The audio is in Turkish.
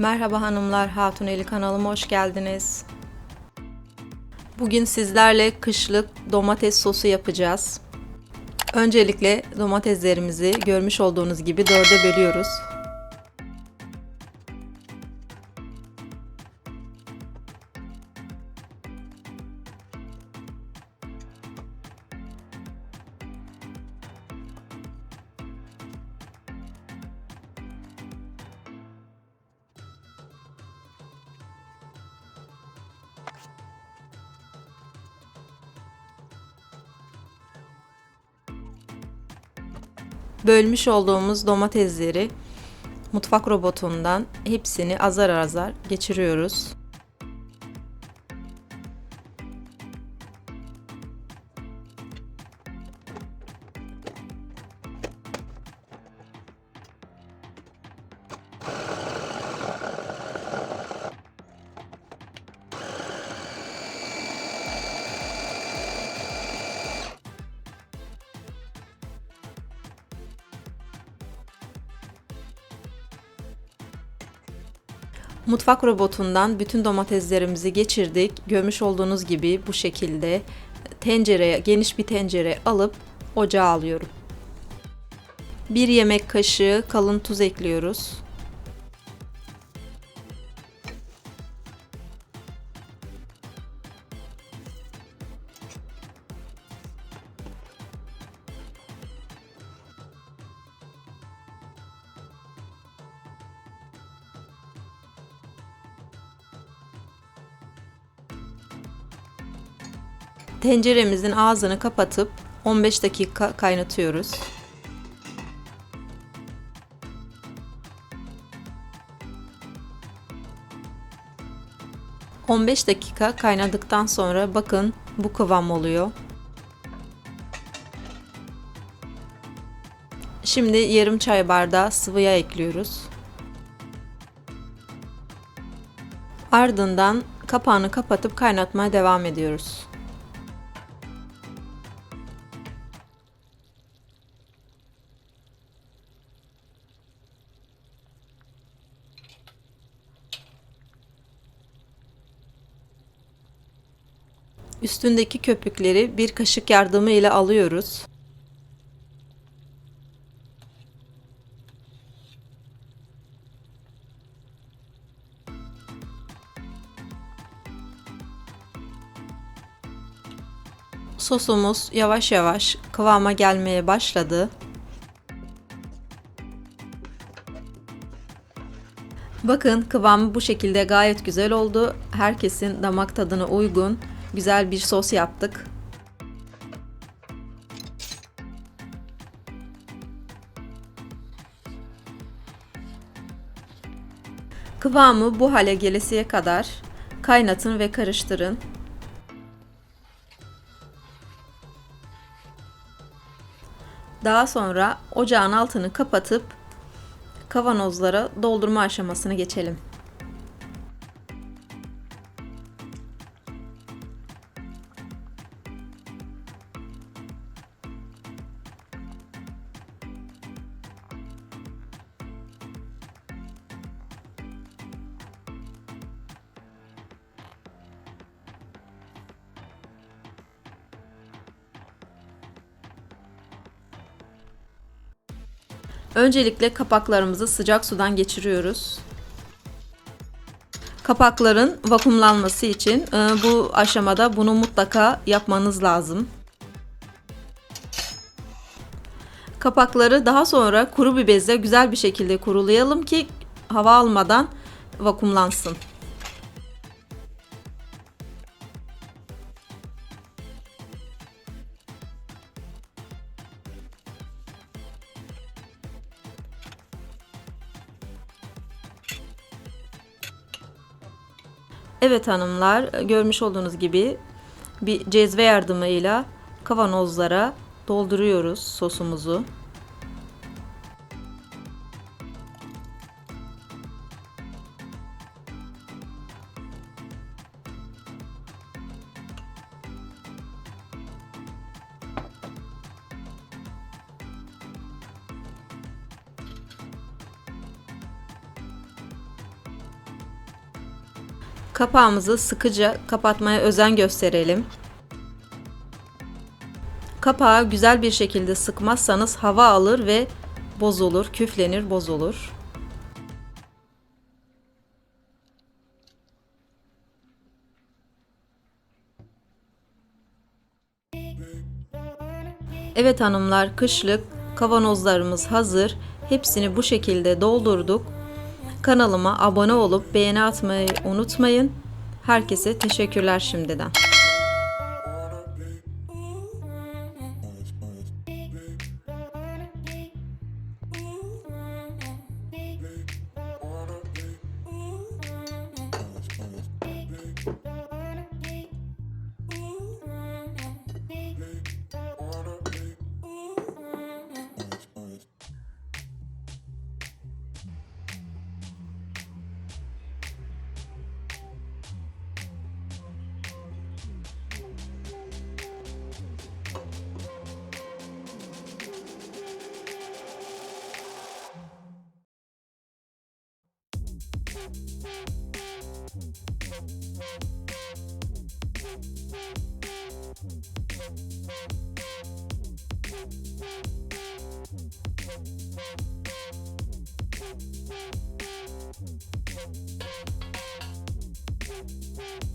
Merhaba hanımlar, Hatuneli kanalıma hoş geldiniz. Bugün sizlerle kışlık domates sosu yapacağız. Öncelikle domateslerimizi görmüş olduğunuz gibi dörde bölüyoruz. Bölmüş olduğumuz domatesleri mutfak robotundan hepsini azar azar geçiriyoruz. Mutfak robotundan bütün domateslerimizi geçirdik. Görmüş olduğunuz gibi bu şekilde tencereye, geniş bir tencere alıp ocağa alıyorum. Bir yemek kaşığı kalın tuz ekliyoruz. Tenceremizin ağzını kapatıp 15 dakika kaynatıyoruz. ...15 dakika kaynadıktan sonra bakın bu kıvam oluyor. Şimdi yarım çay bardağı sıvı yağ ekliyoruz. Ardından kapağını kapatıp kaynatmaya devam ediyoruz. Üstündeki köpükleri bir kaşık yardımı ile alıyoruz. Sosumuz yavaş yavaş kıvama gelmeye başladı. Bakın kıvamı bu şekilde gayet güzel oldu. Herkesin damak tadına uygun güzel bir sos yaptık. Kıvamı bu hale gelesiye kadar kaynatın ve karıştırın. Daha sonra ocağın altını kapatıp kavanozlara doldurma aşamasına geçelim. Öncelikle kapaklarımızı sıcak sudan geçiriyoruz. Kapakların vakumlanması için e, bu aşamada bunu mutlaka yapmanız lazım. Kapakları daha sonra kuru bir bezle güzel bir şekilde kurulayalım ki hava almadan vakumlansın. Evet hanımlar görmüş olduğunuz gibi bir cezve yardımıyla kavanozlara dolduruyoruz sosumuzu. Kapağımızı sıkıca kapatmaya özen gösterelim. Kapağı güzel bir şekilde sıkmazsanız hava alır ve bozulur, küflenir, bozulur. Evet hanımlar, kışlık kavanozlarımız hazır. Hepsini bu şekilde doldurduk. Kanalıma abone olup beğeni atmayı unutmayın. Herkese teşekkürler şimdiden. Thank